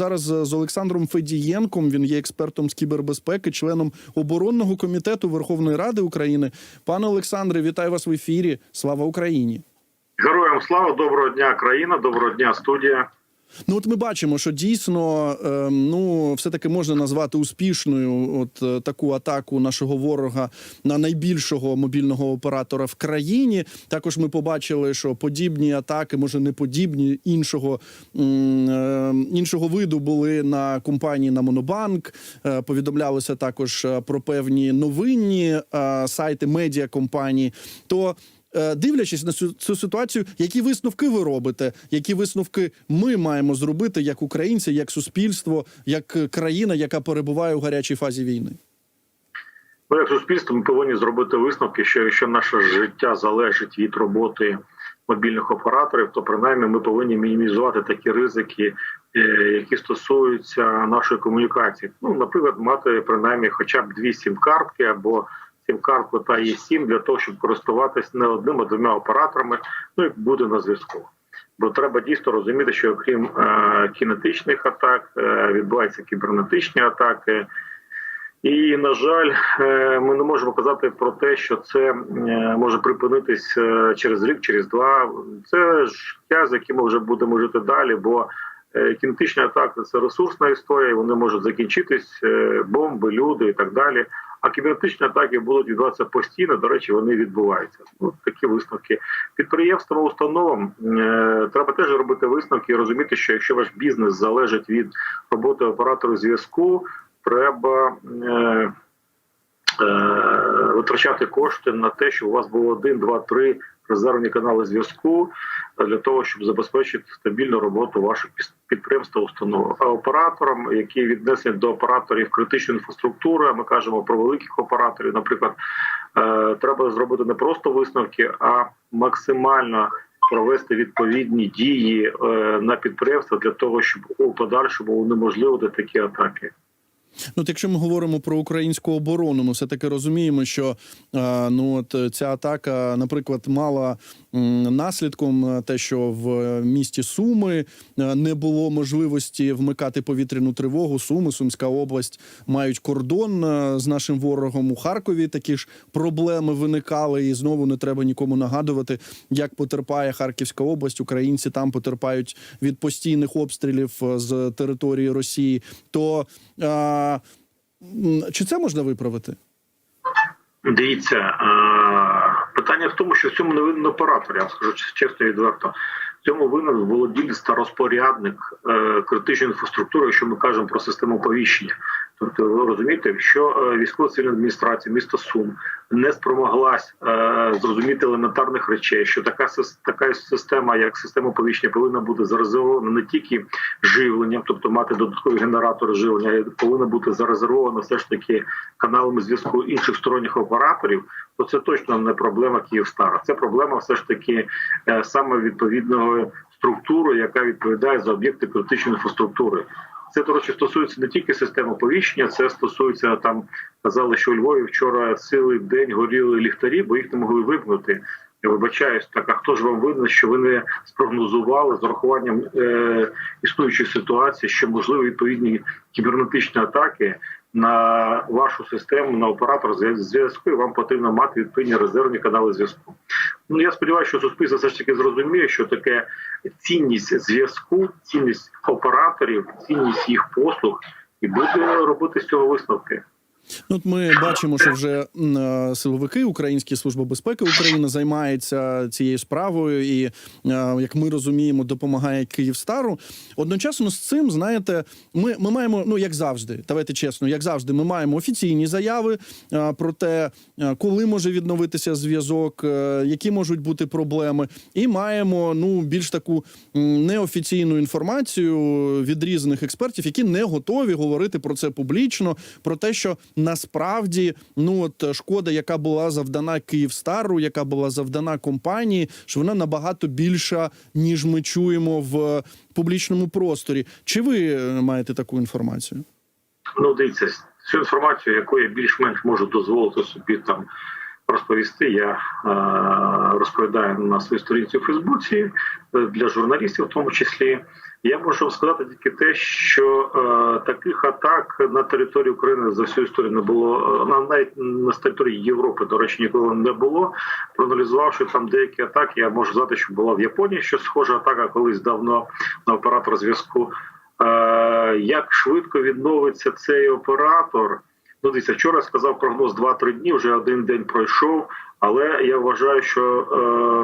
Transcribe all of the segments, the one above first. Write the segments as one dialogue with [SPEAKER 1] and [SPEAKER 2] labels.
[SPEAKER 1] Зараз е, з Олександром Федієнком. Він є експертом з кібербезпеки, членом оборонного комітету Верховної Ради України. Пане Олександре, вітаю вас в ефірі. Слава Україні!
[SPEAKER 2] Героям слава, доброго дня, країна, доброго дня, студія.
[SPEAKER 1] Ну, от ми бачимо, що дійсно е, ну все таки можна назвати успішною от е, таку атаку нашого ворога на найбільшого мобільного оператора в країні. Також ми побачили, що подібні атаки, може не подібні іншого е, іншого виду були на компанії на Монобанк. Е, повідомлялося також е, про певні новинні сайти медіакомпаній. То Е, дивлячись на цю, цю ситуацію, які висновки ви робите, які висновки ми маємо зробити як українці, як суспільство, як е, країна, яка перебуває у гарячій фазі війни?
[SPEAKER 2] Ми, як суспільство, ми повинні зробити висновки, що якщо наше життя залежить від роботи мобільних операторів, то принаймні ми повинні мінімізувати такі ризики, е, які стосуються нашої комунікації. Ну, наприклад, мати принаймні хоча б дві сім-картки або сім-картку та є сім для того, щоб користуватись не одним, а двома операторами. Ну і буде на зв'язку. Бо треба дійсно розуміти, що окрім е, кінетичних атак е, відбуваються кібернетичні атаки. І на жаль, е, ми не можемо казати про те, що це е, може припинитись е, через рік, через два. Це життя, з яким ми вже будемо жити далі. Бо е, кінетичні атаки це ресурсна історія. Вони можуть закінчитись е, бомби, люди і так далі. А кібернетичні атаки будуть відбуватися постійно. До речі, вони відбуваються. Ну такі висновки підприємствам, установам е, треба теж робити висновки і розуміти, що якщо ваш бізнес залежить від роботи оператору зв'язку, треба е, е, витрачати кошти на те, що у вас було один, два, три резервні канали зв'язку для того, щоб забезпечити стабільну роботу ваших підприємства, установ. А операторам, які віднесені до операторів критичної інфраструктури, а ми кажемо про великих операторів, наприклад, е, треба зробити не просто висновки, а максимально провести відповідні дії е, на підприємства для того, щоб у подальшому унеможливити такі атаки.
[SPEAKER 1] Ну, от якщо ми говоримо про українську оборону, ми все таки розуміємо, що ну от е, ця атака, наприклад, мала наслідком е, те, що в е, місті Суми не було можливості вмикати повітряну тривогу. Суми, Сумська область мають кордон з нашим ворогом у Харкові. Такі ж проблеми виникали, і знову не треба нікому нагадувати, як потерпає Харківська область. Українці там потерпають від постійних обстрілів з території Росії. То чи це можна виправити?
[SPEAKER 2] Дивіться, питання в тому, що в цьому не винен оператор, я вам скажу чесно і відверто. В цьому винен володілець та розпорядник е, критичної інфраструктури, якщо ми кажемо про систему оповіщення. Тобто, ви розумієте, якщо е, військова цивільна адміністрація міста Сум не спромоглась е, зрозуміти елементарних речей, що така така система, як система оповіщення, повинна бути зарезервована не тільки живленням, тобто мати додаткові генератори живлення, а повинна бути зарезервована все ж таки каналами зв'язку інших сторонніх операторів, то це точно не проблема Київстара. Це проблема все ж таки е, саме відповідної структури, яка відповідає за об'єкти критичної інфраструктури. Це, до речі, стосується не тільки системи оповіщення, це стосується там. Казали, що у Львові вчора цілий день горіли ліхтарі, бо їх не могли вимкнути. Я вибачаюсь, так а хто ж вам видно, що ви не спрогнозували з урахуванням е, існуючої ситуації, що можливі відповідні кібернетичні атаки на вашу систему, на оператор зв'яз- зв'язку, і вам потрібно мати відповідні резервні канали зв'язку. Ну я сподіваюся, що суспільство все ж таки зрозуміє, що таке цінність зв'язку, цінність операторів, цінність їх послуг, і буде робити з цього висновки.
[SPEAKER 1] Ну, от ми бачимо, що вже е, силовики Українські служба безпеки України займаються цією справою, і е, як ми розуміємо, допомагає Київстару. Одночасно з цим, знаєте, ми, ми маємо, ну як завжди, давайте чесно, як завжди, ми маємо офіційні заяви е, про те, коли може відновитися зв'язок, які можуть бути проблеми, і маємо ну більш таку неофіційну інформацію від різних експертів, які не готові говорити про це публічно, про те, що насправді ну от шкода, яка була завдана Київстару, яка була завдана компанії, що вона набагато більша, ніж ми чуємо в публічному просторі. Чи ви е, маєте таку інформацію?
[SPEAKER 2] Ну, дивіться, цю інформацію, яку я більш-менш можу дозволити собі там розповісти. Я е, розповідаю на своїй сторінці у Фейсбуці е, для журналістів, в тому числі. Я можу сказати тільки те, що е, таких атак на території України за всю історію не було. е, На навіть на території Європи, до речі, ніколи не було. Проаналізувавши там деякі атаки, я можу сказати, що була в Японії що схожа атака колись давно на оператор зв'язку. Е, як швидко відновиться цей оператор? Ну, дивіться, вчора сказав прогноз 2-3 дні, вже один день пройшов, але я вважаю, що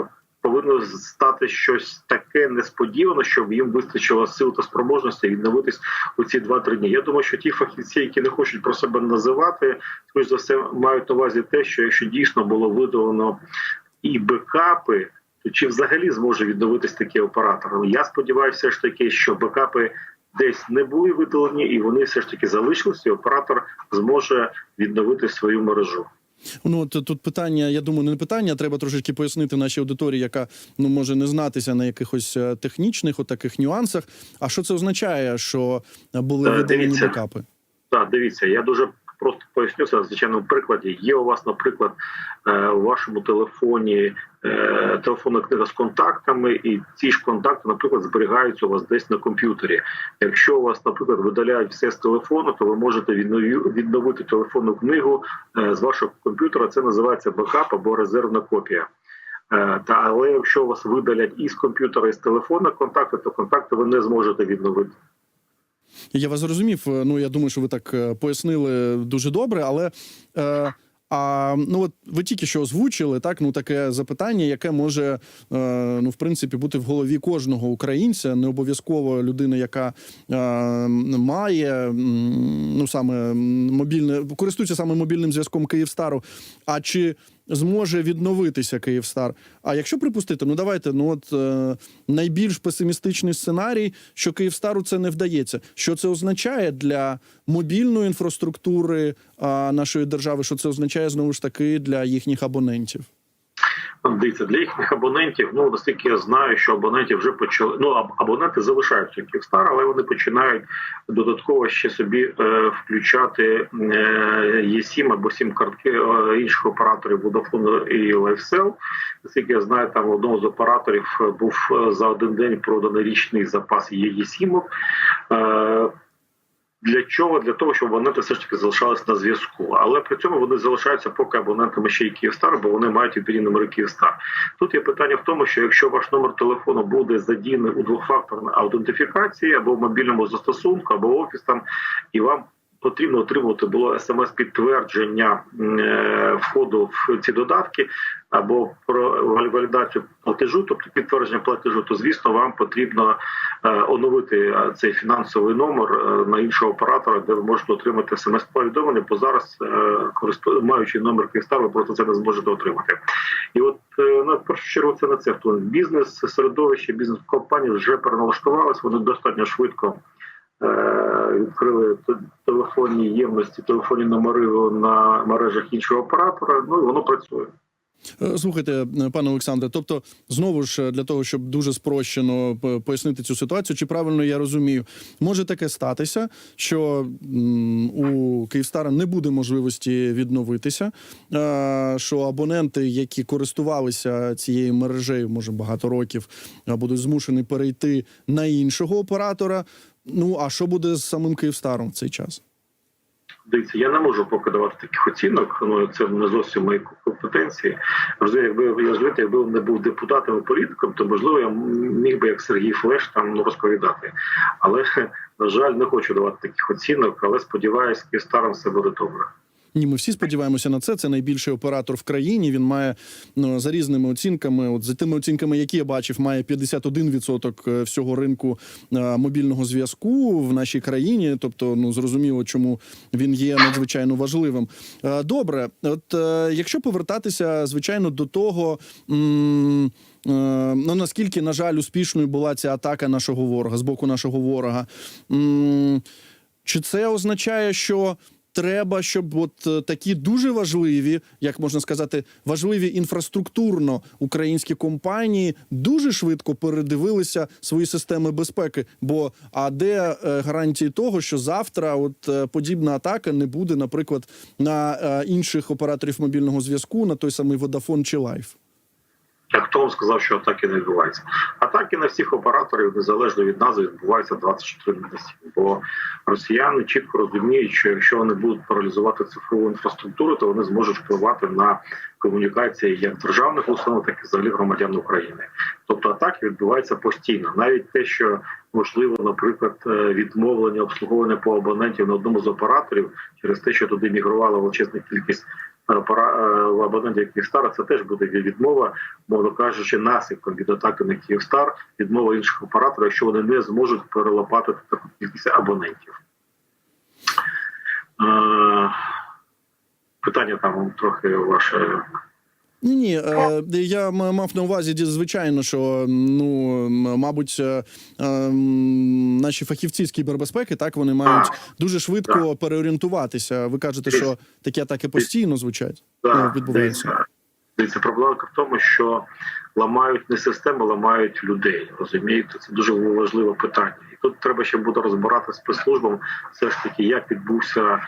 [SPEAKER 2] е, повинно стати щось таке несподіване, щоб їм вистачило сил та спроможності відновитись у ці 2-3 дні. Я думаю, що ті фахівці, які не хочуть про себе називати, скоріш за все мають на увазі те, що якщо дійсно було видалено і бекапи, чи взагалі зможе відновитись такий оператор? Я сподіваюся, ж таки, що бекапи десь не були видалені, і вони все ж таки залишилися. і Оператор зможе відновити свою мережу.
[SPEAKER 1] Ну от тут питання, я думаю, не питання, треба трошечки пояснити нашій аудиторії, яка ну може не знатися на якихось е, технічних отаких нюансах. А що це означає, що були
[SPEAKER 2] Е,
[SPEAKER 1] видалені бекапи?
[SPEAKER 2] Так, дивіться, я дуже просто поясню це на звичайному прикладі. Є у вас, наприклад, е, у вашому телефоні е, телефонна книга з контактами, і ці ж контакти, наприклад, зберігаються у вас десь на комп'ютері. Якщо у вас, наприклад, видаляють все з телефону, то ви можете відновити телефонну книгу е, з вашого комп'ютера. Це називається бекап або резервна копія. Та але якщо вас видалять із комп'ютера і з телефона контакти, то контакти ви не зможете відновити.
[SPEAKER 1] Я вас зрозумів. е, Ну я думаю, що ви так е, пояснили дуже добре, але. Е... А ну от ви тільки що озвучили так. Ну таке запитання, яке може е, ну в принципі бути в голові кожного українця, не обов'язково людина, яка е, має ну саме мобільне користується саме мобільним зв'язком Київстару. А чи зможе відновитися Київстар? А якщо припустити, ну давайте, ну от е, найбільш песимістичний сценарій, що Київстару це не вдається. Що це означає для мобільної інфраструктури е, нашої держави? Що це означає знову ж таки для їхніх абонентів?
[SPEAKER 2] Дивіться, для їхніх абонентів, ну наскільки я знаю, що абоненти вже почали. Ну аб- абоненти залишаються в Київстар, але вони починають додатково ще собі е, включати е, ЄСІМ або сім картки е, інших операторів Vodafone і LifeCell. Наскільки я знаю, там у одного з операторів е, був е, за один день проданий річний запас ЄСІМок. Е, для чого? Для того, щоб абоненти все ж таки залишались на зв'язку. Але при цьому вони залишаються поки абонентами ще й Київстар, бо вони мають відповідні номери Київстар. Тут є питання в тому, що якщо ваш номер телефону буде задіяний у двохфакторній аутентифікації або в мобільному застосунку, або офіс там, і вам потрібно отримувати було смс-підтвердження е, входу в ці додатки або про валідацію платежу, тобто підтвердження платежу, то звісно вам потрібно е, оновити е, цей фінансовий номер на іншого оператора, де ви можете отримати смс-повідомлення, бо зараз, маючи номер Київстар, ви просто це не зможете отримати. І от на першу чергу це на це вплине. Бізнес, середовище, бізнес-компанії вже переналаштувалися, вони достатньо швидко. Відкрили те- телефонні ємності, телефонні номери на мережах іншого оператора. Ну і воно працює.
[SPEAKER 1] Е, Слухайте, е, пане Олександре, тобто, знову ж е, для того, щоб дуже спрощено пояснити цю ситуацію, чи правильно я розумію, може таке статися, що у Київстара не буде можливості відновитися, що абоненти, які користувалися цією мережею, може багато років, будуть змушені перейти на іншого оператора. Ну а що буде з самим Київстаром в цей час?
[SPEAKER 2] Дивіться, я не можу поки давати таких оцінок. Ну це не зовсім мої компетенції. Розумію, якби я звити, якби не був депутатом і політиком, то можливо я міг би як Сергій Флеш там ну, розповідати. Але на жаль, не хочу давати таких оцінок, але сподіваюся, Київстаром все буде добре.
[SPEAKER 1] Ні, ми всі сподіваємося на це. Це найбільший оператор в країні. Він має ну, за різними оцінками. От за тими оцінками, які я бачив, має 51% е, всього ринку е, мобільного зв'язку в нашій країні. Тобто, ну зрозуміло, чому він є надзвичайно важливим. Е, Добре, от е, якщо повертатися, звичайно, до того. м, Ну наскільки на жаль успішною була ця атака нашого ворога з боку нашого ворога? Чи це означає, що треба, щоб от е, такі дуже важливі, як можна сказати, важливі інфраструктурно українські компанії дуже швидко передивилися свої системи безпеки. Бо а де е, гарантії того, що завтра от е, подібна атака не буде, наприклад, на інших операторів мобільного зв'язку, на той самий Vodafone чи Life?
[SPEAKER 2] Хто вам сказав, що атаки не відбуваються? Атаки на всіх операторів, незалежно від назви, відбуваються 24 на 7. Бо росіяни чітко розуміють, що якщо вони будуть паралізувати цифрову інфраструктуру, то вони зможуть впливати на комунікації як державних установ, так і взагалі громадян України. Тобто атаки відбуваються постійно. Навіть те, що можливо, наприклад, е, відмовлення обслуговування по абонентів на одному з операторів через те, що туди мігрувала величезна кількість пара е, Київстара, це теж буде відмова, мовно кажучи, наслідком від атаки на Київстар, відмова інших операторів, якщо вони не зможуть перелопатити таку кількість абонентів. Е, Питання там трохи ваше
[SPEAKER 1] Ні, ні, е, я мав на увазі, звичайно, що ну мабуть, е, наші фахівці з кібербезпеки так вони мають дуже швидко переорієнтуватися. Ви кажете, що такі атаки постійно звучать ну,
[SPEAKER 2] Да,
[SPEAKER 1] відбуваються.
[SPEAKER 2] дивіться, Дивіться, проблема в тому, що ламають не системи, ламають людей. Розумієте, це дуже важливе питання. І тут треба ще буде розбирати спецслужбам, все ж таки, як відбувся,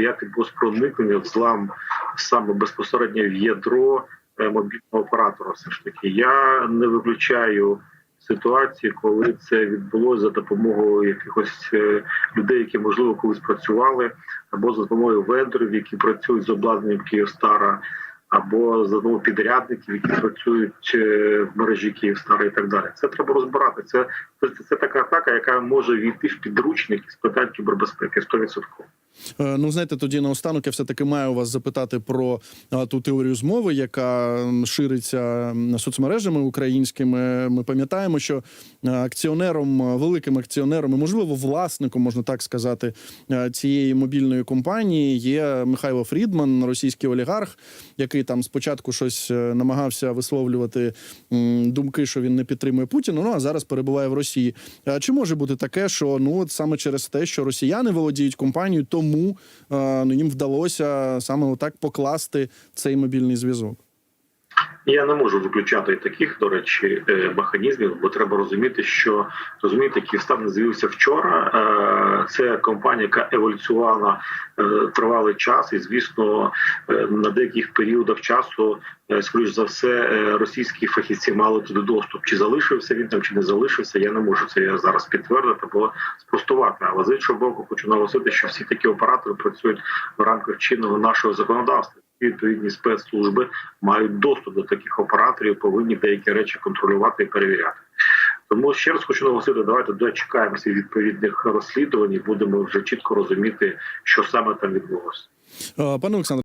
[SPEAKER 2] як відбувся проникнення, взлам саме безпосередньо в ядро е, мобільного оператора. Все ж таки, я не виключаю. Ситуації, коли це відбулося за допомогою якихось е, людей, які можливо колись працювали, або за допомогою вендорів, які працюють з обладнанням Київстара, або за допомогою підрядників, які працюють е, в мережі Київстара і так далі. Це треба розбирати. Це, це, це така атака, яка може війти в підручник з питань кібербезпеки 100%.
[SPEAKER 1] Е, Ну, знаєте, тоді наостанок я все таки маю вас запитати про а, ту теорію змови, яка шириться соцмережами українськими. Ми пам'ятаємо, що е, акціонером, е, великим акціонером, і можливо, власником, можна так сказати, е, цієї мобільної компанії є Михайло Фрідман, російський олігарх, який там спочатку щось е, намагався висловлювати думки, що він не підтримує Путіна. Ну а зараз перебуває в Росії. А Чи може бути таке, що ну от саме через те, що росіяни володіють компанією, тому е, ну їм вдалося саме отак покласти цей мобільний зв'язок?
[SPEAKER 2] Я не можу виключати таких, до речі, е, механізмів, бо треба розуміти, що розумієте, Київстар не з'явився вчора. Е, Це компанія, яка еволюціювала е, тривалий час, і звісно, на деяких періодах часу, скоріш за все, російські фахівці мали туди доступ. Чи залишився він там, чи не залишився. Я не можу це зараз підтвердити, або спростувати. Але з іншого боку, хочу наголосити, що всі такі оператори працюють в рамках чинного нашого законодавства відповідні спецслужби мають доступ до таких операторів, повинні деякі речі контролювати і перевіряти. Тому ще раз хочу наголосити, давайте дочекаємося відповідних розслідувань і будемо вже чітко розуміти, що саме там відбулося.
[SPEAKER 1] Е, Пане Олександре.